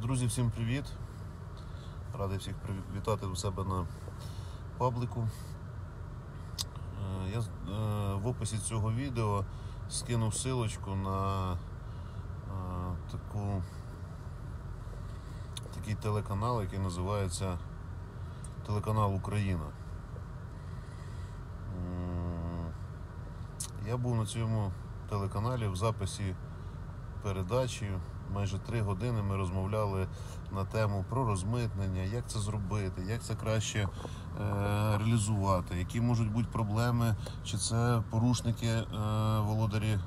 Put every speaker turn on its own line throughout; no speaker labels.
Друзі, всім привіт! Радий всіх вітати у себе на паблику. Е, Я е, в описі цього відео скинув силочку на е, таку, такий телеканал, який називається Телеканал Україна. Я був на цьому телеканалі в записі передачі. Майже три години ми розмовляли на тему про розмитнення, як це зробити, як це краще е, реалізувати, які можуть бути проблеми, чи це порушники е, володарі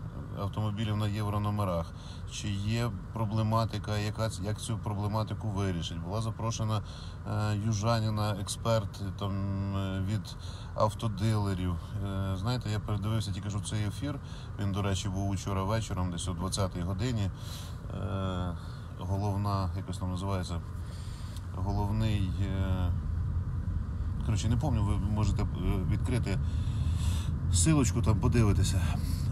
автомобілів на єврономерах, чи є проблематика, яка як цю проблематику вирішить. Була запрошена е, южаніна, експерт там е, від автодилерів. Е, знаєте, я передивився тільки що цей ефір. Він, до речі, був учора вечором, десь о 20-й годині. Головна, якось там називається, головний. Коротше, не пам'ятаю, ви можете відкрити силочку там подивитися.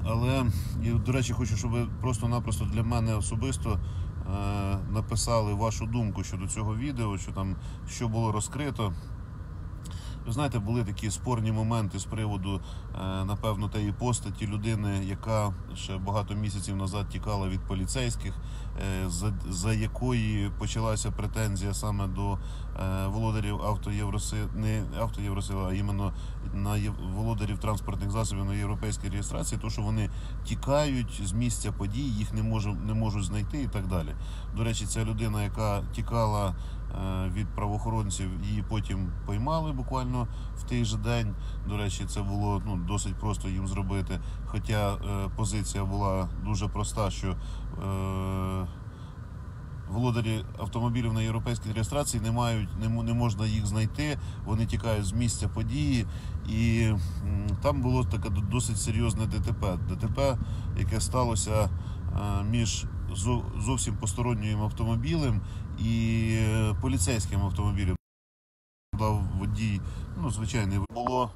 Але, і, до речі, хочу, щоб ви просто-напросто для мене особисто е, написали вашу думку щодо цього відео, що там що було розкрито. Ви знаєте, були такі спорні моменти з приводу, е, напевно, тієї постаті людини, яка ще багато місяців назад тікала від поліцейських, е, за, за якої почалася претензія саме до е, володарів автоєвросил, не автоєвросил, а іменно на володарів транспортних засобів на європейській реєстрації, то що вони тікають з місця подій, їх не можуть, не можуть знайти і так далі. До речі, ця людина, яка тікала е, від правоохоронців, її потім поймали буквально в той же день. До речі, це було ну, досить просто їм зробити. Хоча е, позиція була дуже проста, що е, володарі автомобілів на європейській реєстрації не мають, не, можна їх знайти, вони тікають з місця події. І там було таке досить серйозне ДТП. ДТП, яке сталося е, між зовсім постороннім автомобілем і е, поліцейським автомобілем. Водій, ну, звичайний було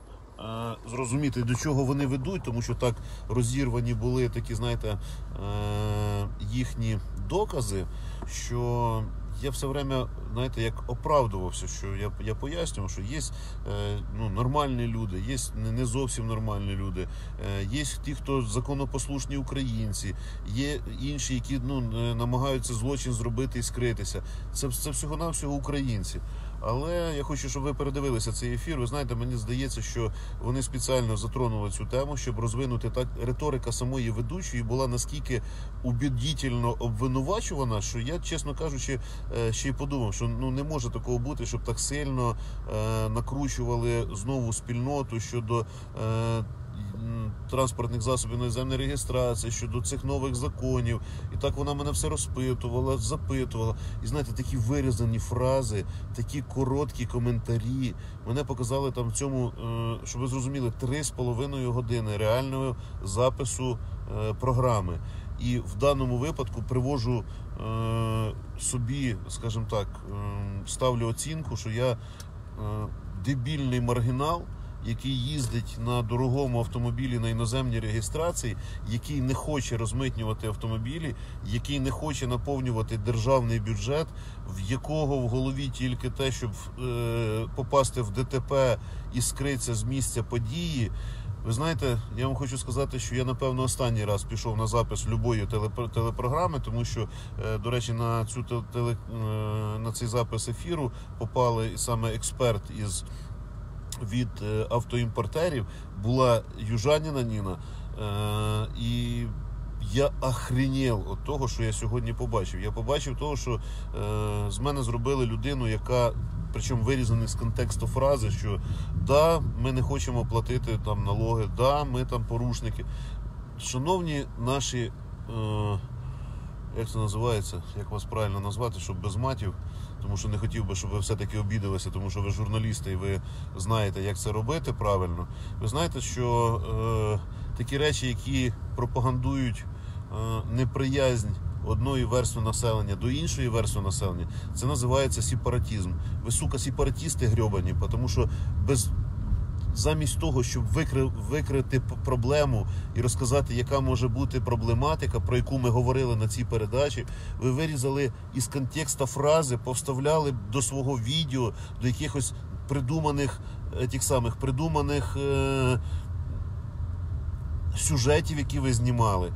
зрозуміти, до чого вони ведуть, тому що так розірвані були такі, знаєте, е, їхні докази, що я все время, знаєте, як оправдувався, що я, я пояснював, що є е, ну, нормальні люди, є не, зовсім нормальні люди, е, є ті, хто законопослушні українці, є інші, які ну, намагаються злочин зробити і скритися. Це, це всього-навсього українці. Але я хочу, щоб ви передивилися цей ефір. Ви знаєте, мені здається, що вони спеціально затронули цю тему, щоб розвинути так риторика самої ведучої була наскільки убідітельно обвинувачувана, що я, чесно кажучи, е, ще й подумав, що ну не може такого бути, щоб так сильно е, накручували знову спільноту щодо. Е, Транспортних засобів наземної реєстрації щодо цих нових законів, і так вона мене все розпитувала, запитувала. І знаєте, такі вирізані фрази, такі короткі коментарі. Мене показали там в цьому, е, щоб ви зрозуміли, три з половиною години реального запису е, програми. І в даному випадку привожу е, собі, скажімо так, е, ставлю оцінку, що я дебільний маргінал. Який їздить на дорогому автомобілі на іноземній реєстрації, який не хоче розмитнювати автомобілі, який не хоче наповнювати державний бюджет, в якого в голові тільки те, щоб е, попасти в ДТП і скритися з місця події. Ви знаєте, я вам хочу сказати, що я напевно останній раз пішов на запис любої телепро- телепрограми, тому що, е, до речі, на цю теле, е, на цей запис ефіру попали саме експерт із від е, автоімпортерів була южаніна Ніна. Е, і я охренів від того, що я сьогодні побачив. Я побачив того, що е, з мене зробили людину, яка, причому вирізаний з контексту фрази, що да, ми не хочемо платити там налоги, да, ми там порушники. Шановні наші. Е, як це називається, як вас правильно назвати, щоб без матів, тому що не хотів би, щоб ви все-таки обідалися, тому що ви журналісти і ви знаєте, як це робити правильно. Ви знаєте, що е, такі речі, які пропагандують е, неприязнь одної верстви населення до іншої верстви населення, це називається сепаратізм. Ви, сука, сепаратісти грьобані, тому що без замість того, щоб викри, викрити проблему і розказати, яка може бути проблематика, про яку ми говорили на цій передачі, ви вирізали із контекста фрази, повставляли до свого відео, до якихось придуманих е, тих самих придуманих е, сюжетів, які ви знімали.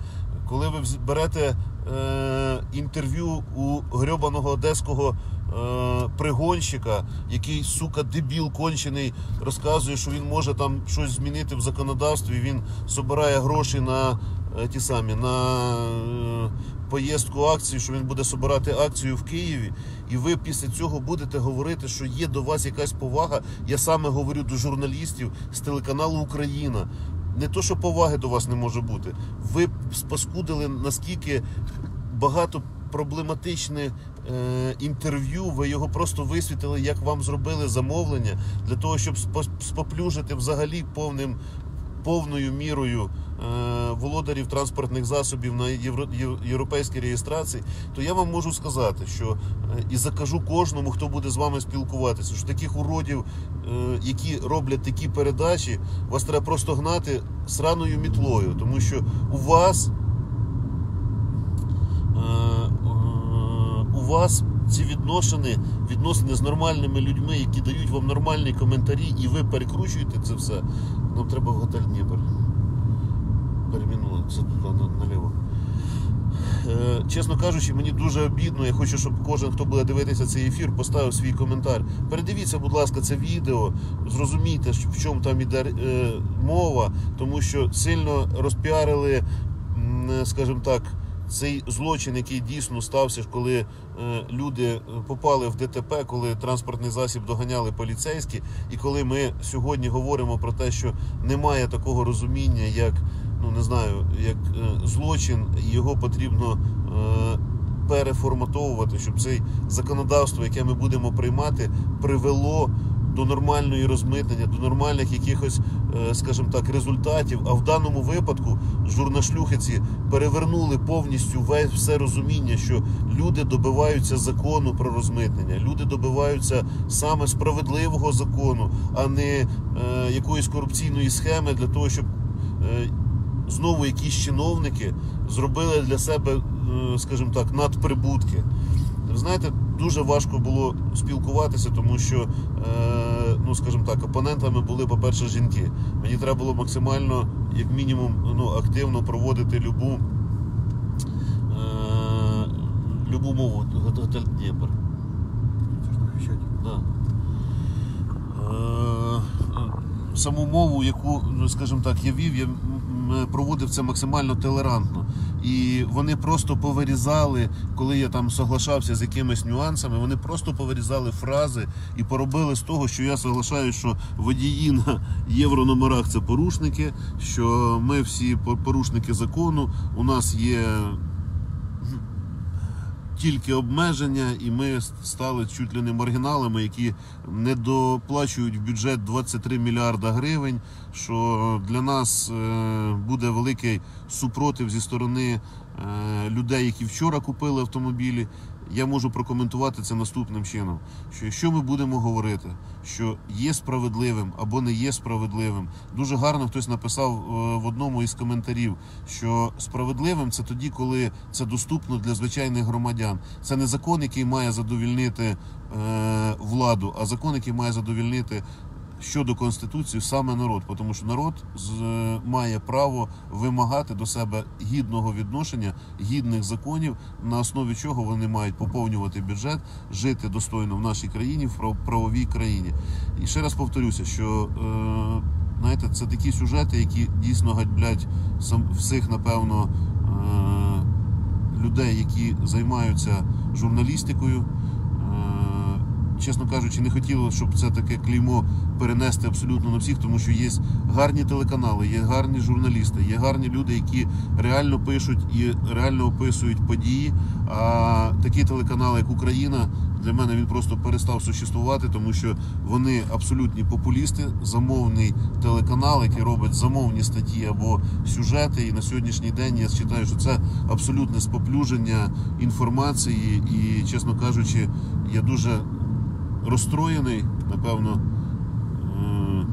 Коли ви берете е, інтерв'ю у грьобаного одеського е, пригонщика, який, сука, дебіл кончений, розказує, що він може там щось змінити в законодавстві, він збирає гроші на е, ті самі на е, поїздку акції, що він буде збирати акцію в Києві, і ви після цього будете говорити, що є до вас якась повага. Я саме говорю до журналістів з телеканалу Україна. Не то, що поваги до вас не може бути. Ви спаскудили наскільки багато проблематичне е, інтерв'ю. Ви його просто висвітили, як вам зробили замовлення для того, щоб спо- споплюжити взагалі повним повною мірою е, володарів транспортних засобів на євро, європейській реєстрації, то я вам можу сказати, що е, і закажу кожному, хто буде з вами спілкуватися, що таких уродів, е, які роблять такі передачі, вас треба просто гнати сраною мітлою, тому що у вас. У вас ці відносини, відносини з нормальними людьми, які дають вам нормальні коментарі, і ви перекручуєте це все. Нам треба в готель Дніпр. Перемінули це туди на- наліво. Е, чесно кажучи, мені дуже обідно. Я хочу, щоб кожен, хто буде дивитися цей ефір, поставив свій коментар. Передивіться, будь ласка, це відео, зрозумійте, в чому там іде е, мова, тому що сильно розпіарили, скажімо так, цей злочин, який дійсно стався, коли е, люди е, попали в ДТП, коли транспортний засіб доганяли поліцейські, і коли ми сьогодні говоримо про те, що немає такого розуміння, як ну не знаю, як е, злочин, його потрібно переформатовувати, щоб це законодавство, яке ми будемо приймати, привело до нормальної розмитнення, до нормальних якихось, е, скажімо так, результатів. А в даному випадку журнашлюхиці перевернули повністю весь все розуміння, що люди добиваються закону про розмитнення, люди добиваються саме справедливого закону, а не е, якоїсь корупційної схеми для того, щоб е, знову якісь чиновники зробили для себе, е, скажімо так, надприбутки. Знаєте, дуже важко було спілкуватися, тому що, е, ну скажімо так, опонентами були, по-перше, жінки. Мені треба було максимально, як мінімум, ну, активно проводити любу, е, любу мову готель Дніпр.
Це ж.
Да. Е, Саму мову, яку, ну, скажімо так, я вів, я проводив це максимально толерантно. І вони просто повирізали, коли я там соглашався з якимись нюансами, вони просто повирізали фрази і поробили з того, що я соглашаю, що водії на єврономерах це порушники, що ми всі порушники закону, у нас є тільки обмеження, і ми стали чуть ли не маргіналами, які не доплачують в бюджет 23 мільярда гривень. Що для нас е, буде великий супротив зі сторони е, людей, які вчора купили автомобілі. Я можу прокоментувати це наступним чином: що якщо ми будемо говорити, що є справедливим або не є справедливим, дуже гарно хтось написав е, в одному із коментарів, що справедливим це тоді, коли це доступно для звичайних громадян. Це не закон, який має задовільнити е, владу, а закон, який має задовільнити. Щодо конституції, саме народ, тому що народ з, має право вимагати до себе гідного відношення, гідних законів, на основі чого вони мають поповнювати бюджет, жити достойно в нашій країні, в прав- правовій країні. І ще раз повторюся, що е, знаєте, це такі сюжети, які дійсно гадьблять сам всіх, напевно, е, людей, які займаються журналістикою. Чесно кажучи, не хотілося, щоб це таке клеймо перенести абсолютно на всіх, тому що є гарні телеканали, є гарні журналісти, є гарні люди, які реально пишуть і реально описують події. А такі телеканали, як Україна, для мене він просто перестав существувати, тому що вони абсолютні популісти, замовний телеканал, який робить замовні статті або сюжети. І на сьогоднішній день я вважаю, що це абсолютне споплюження інформації. І, чесно кажучи, я дуже розстроєний, напевно, е,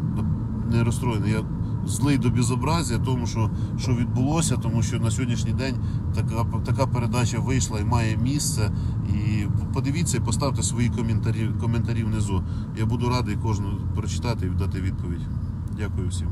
не розстроєний. Я злий до безобразія, тому що, що відбулося, тому що на сьогоднішній день така, така передача вийшла і має місце. І подивіться і поставте свої коментарі, коментарі внизу. Я буду радий кожну прочитати і дати відповідь. Дякую всім.